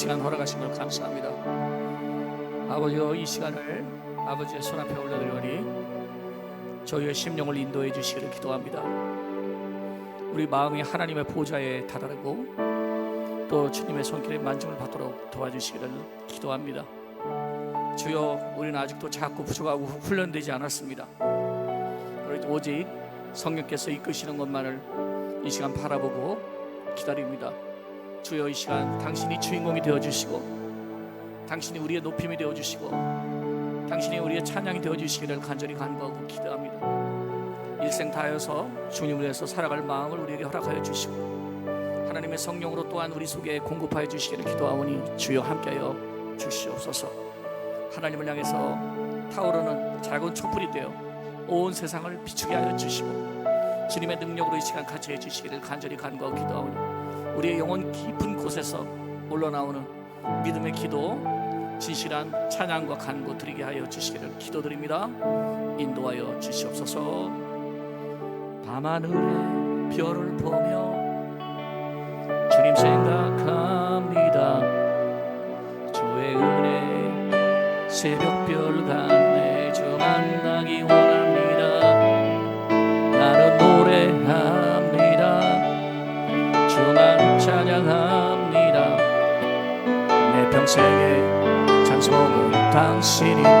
시간 허락하신 걸 감사합니다. 아버지여 이 시간을 아버지의 손 앞에 올려드리오니 저희의 심령을 인도해 주시기를 기도합니다. 우리 마음이 하나님의 보좌에 다다르고 또 주님의 손길에 만족을 받도록 도와주시기를 기도합니다. 주여 우리는 아직도 작고 부족하고 훈련되지 않았습니다. 오직 성령께서 이끄시는 것만을 이 시간 바라보고 기다립니다. 주여 이 시간 당신이 주인공이 되어 주시고 당신이 우리의 높임이 되어 주시고 당신이 우리의 찬양이 되어 주시기를 간절히 간구하고 기도합니다. 일생 다하여서 주님을 위해서 살아갈 마음을 우리에게 허락하여 주시고 하나님의 성령으로 또한 우리 속에 공급하여 주시기를 기도하오니 주여 함께하여 주시옵소서. 하나님을 향해서 타오르는 작은 촛불이 되어 온 세상을 비추게 하여 주시고 주님의 능력으로 이 시간 같이 해주시기를 간절히 간구하고 기도하오니 우리의 영혼 깊은 곳에서 올라나오는 믿음의 기도 진실한 찬양과 간구 드리게 하여 주시기를 기도드립니다. 인도하여 주시옵소서. 밤하늘에 별을 보며 주님 생각합니다. 주의 은혜 새벽 찬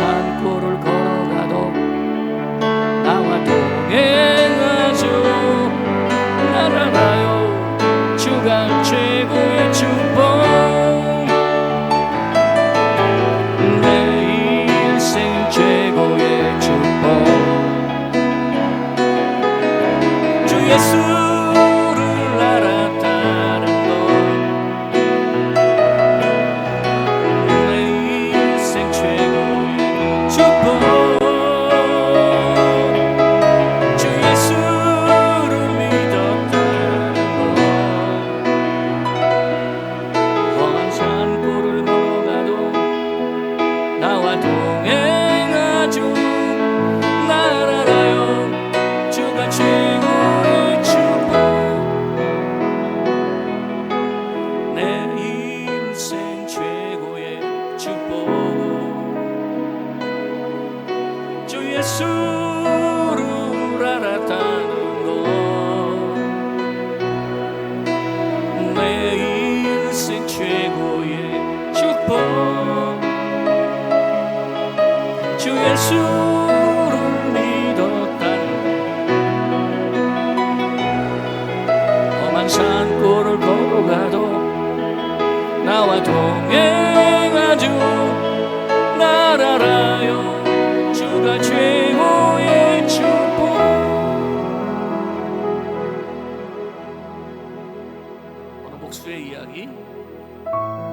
험한 오늘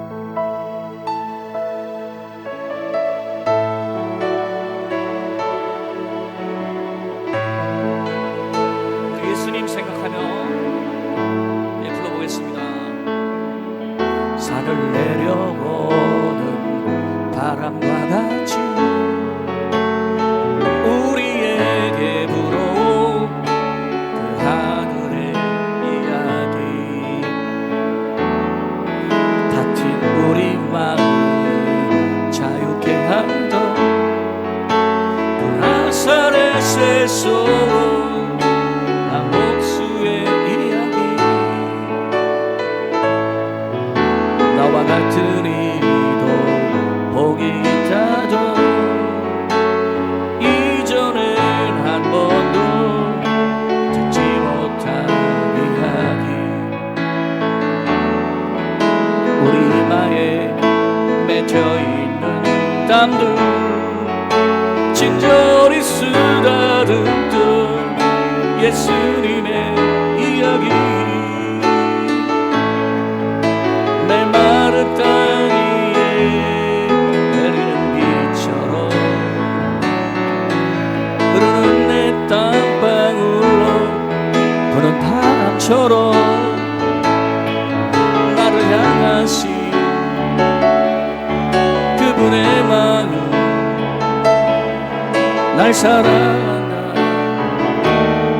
날 사랑한다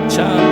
참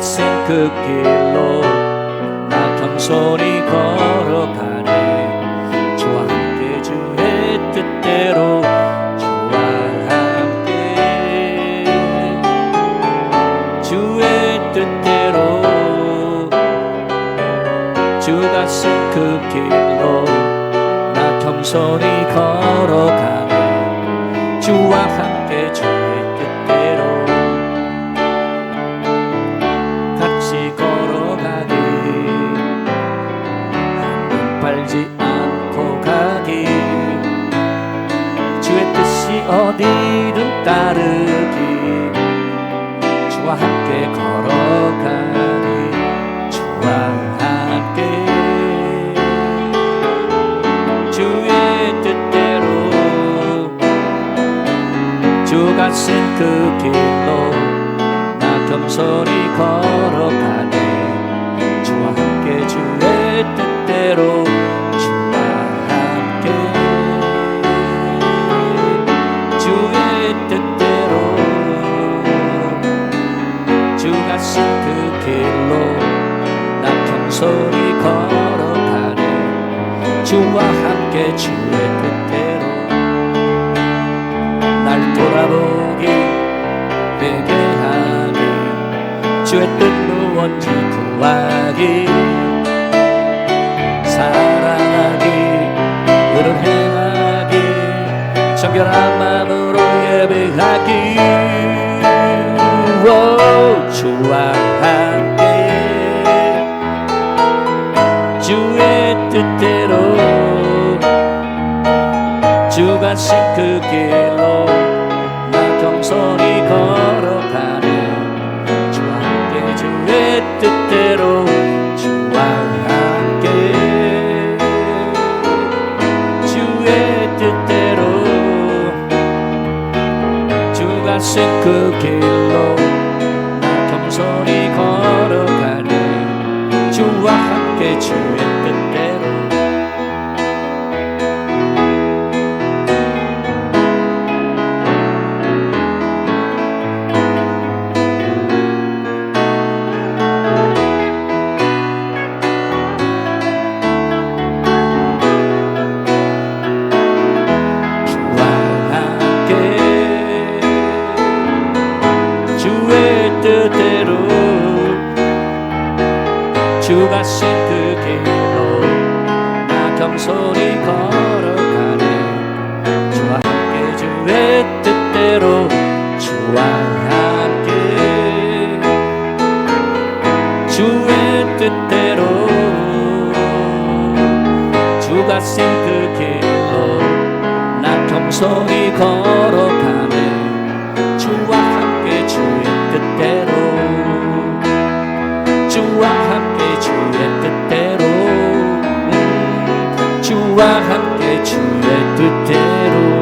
쓴그 길로 나 겸손히 걸어가네. 주와 함께 주의 뜻대로 주와 함께. 주의 뜻대로. 주가 쓴그 길로 나 겸손히 걸어가 어디든 따르기. 주와 함께 걸어가니 주와 함께. 주의 뜻대로. 주가 쓴 그 길로 나 겸손히 걸 나 겸손히 걸어가네. 주와 함께 주의 뜻대로 날 돌아보기 되게 하니 주의 뜻 무언지 구하기 사랑하기 의를 행하기 정결한 마음으로 예배하기 그 길로 나 겸손히 걸어가네 주와 함께 주의 대로 주가 쓴그 길로 나 겸손히 걸어가네 주와 함께 주의 뜻대로 주와 함께 주의 뜻대로 음, 주와 함께 주의 뜻대로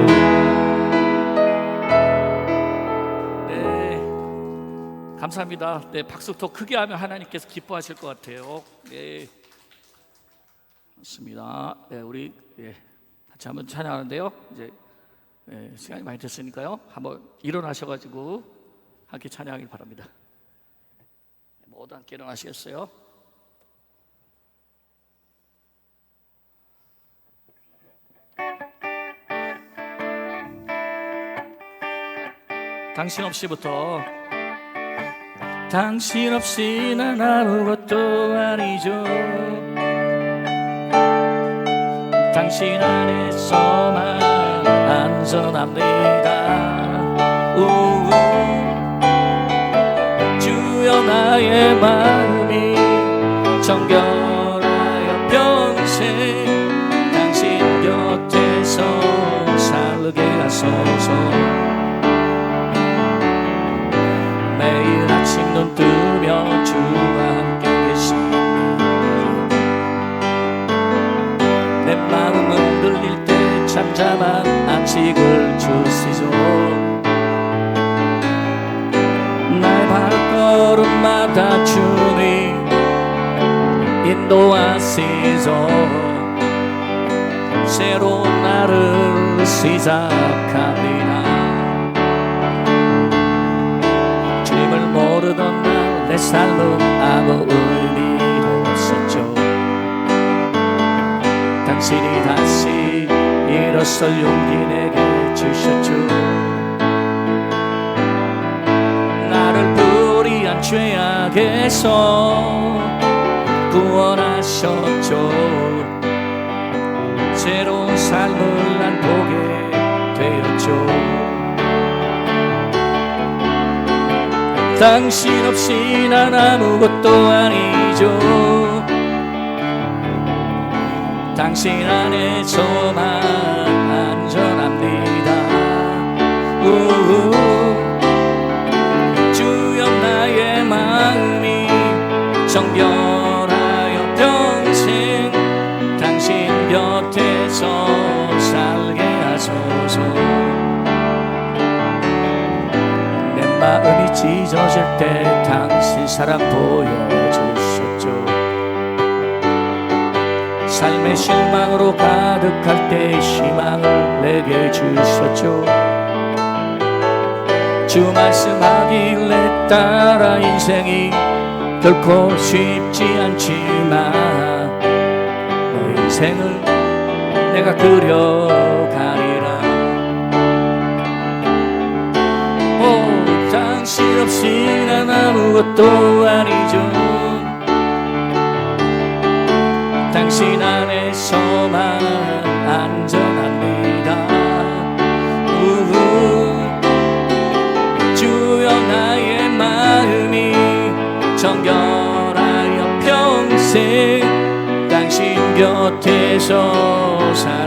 감사합니다. 네 박수 더 크게 하면 하나님께서 기뻐하실 것 같아요. 네 좋습니다. 네 우리 예, 같이 한번 찬양하는데요. 이제 예, 시간이 많이 됐으니까요. 한번 일어나셔가지고 함께 찬양하길 바랍니다. 모두 함께 일어나시겠어요? 당신 없이부터 당신 없이 난 아무것도 아니죠 당신 안에서만 안전합니다 우우. 주여 나의 마음이 정결하여 평생 당신 곁에서 살게 하소서 때 잠잠한 안식을 주시죠. 걸음마다 주님 인도하시소 새로운 날을 시작합니다. 주님을 모르던 날 내 삶은 아무 의미도 없었죠. 당신이 다시 일어설 용기 내게 주셨죠. 나를 불의한 죄악에서 구원하셨죠. 새로운 삶을 난 보게 되었죠. 당신 없이 난 아무것도 아니죠. 당신 안에서만 우우. 주여 나의 마음이 정결하여 평생 당신 곁에서 살게 하소서. 내 마음이 찢어질 때 당신 사랑 보여주셨 삶의 실망으로 가득할 때 희망을 내게 주셨죠. 주 말씀하길래 따라 인생이 결코 쉽지 않지만 너 인생을 내가 그려가리라. 오 당신 없이 난 아무것도 아니죠 당신 안에서만 안전합니다 우후. 주여 나의 마음이 정결하여 평생 당신 곁에서 살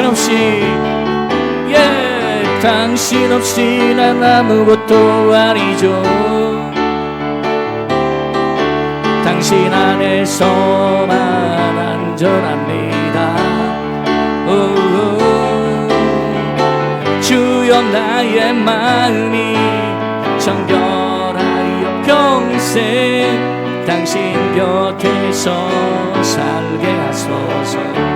당신 없이 예 당신 없이 난 아무것도 아니죠. 당신 안에서만 안전합니다. 오, 주여 나의 마음이 정결하여 평생 당신 곁에서 살게 하소서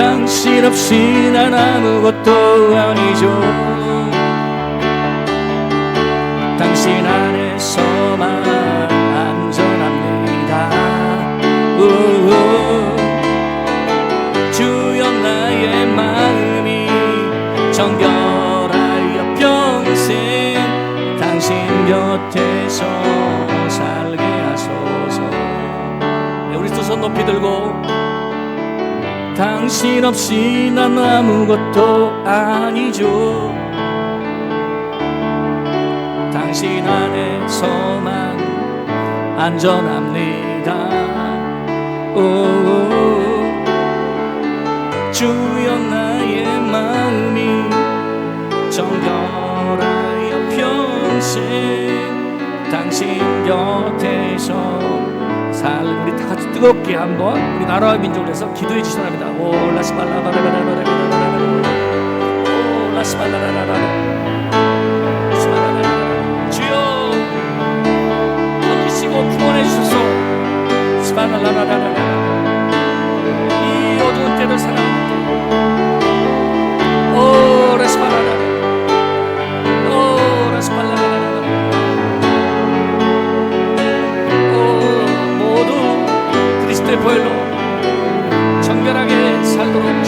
당신 없이 난 아무것도 아니죠. 당신 안에서만 안전합니다. 우우. 주여 나의 마음이 정결하여 평생 당신 곁에서 살게 하소서. 네, 우리 두 손 높이 들고 당신 없이 난 아무것도 아니죠. 당신 안에서만 안전합니다. 오, 주여 나의 마음이 정결하여 평생 당신 곁에서 같이 뜨겁게 한번 우리 나라와 민족을 위해서 기도해 주시기 바랍니다. 오 라스발라바라바라바라바라바라 오 넘기시고 구원해 주소서. 스발라라라라라. 이 어두운 때를 사랑합니다. 그리스도의 보혈로 정결하게 살도록